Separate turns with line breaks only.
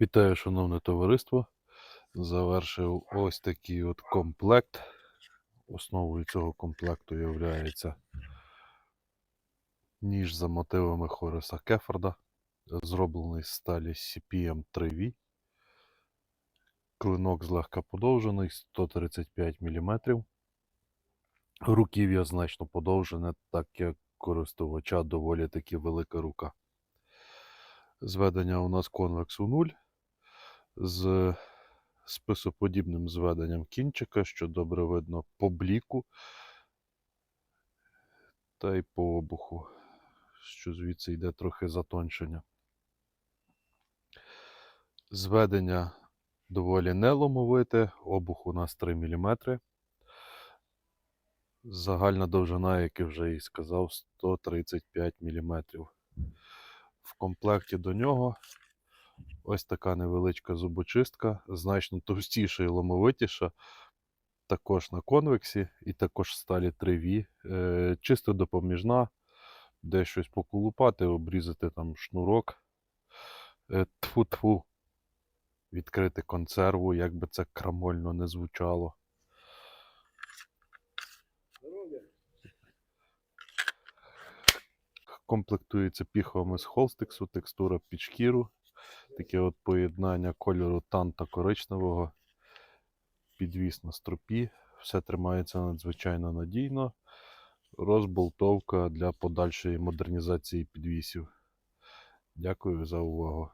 Вітаю, шановне товариство. Завершив ось такий от комплект. Основою цього комплекту є ніж за мотивами Хориса Кефорда, зроблений з сталі CPM 3V. Клинок злегка подовжений 135 мм. Руків'я значно подовжене, так як користувача доволі таки велика рука. Зведення у нас конвексу 0 з списоподібним зведенням кінчика, що добре видно по бліку та й по обуху, що звідси йде трохи затончення. Зведення доволі неломовите, обух у нас 3 мм. Загальна довжина, як я вже і сказав, 135 мм. В комплекті до нього ось така невеличка зубочистка, значно товстіша і ломовитіша. Також на конвексі і також сталі 3V. Е, чисто допоміжна, де щось поколупати, обрізати там шнурок. Е, тфу-тфу. Відкрити консерву, як би це крамольно не звучало. Комплектується піховими з холстиксу, текстура під шкіру. Таке от поєднання кольору танта коричневого, підвіс на стропі. Все тримається надзвичайно надійно. Розболтовка для подальшої модернізації підвісів. Дякую за увагу.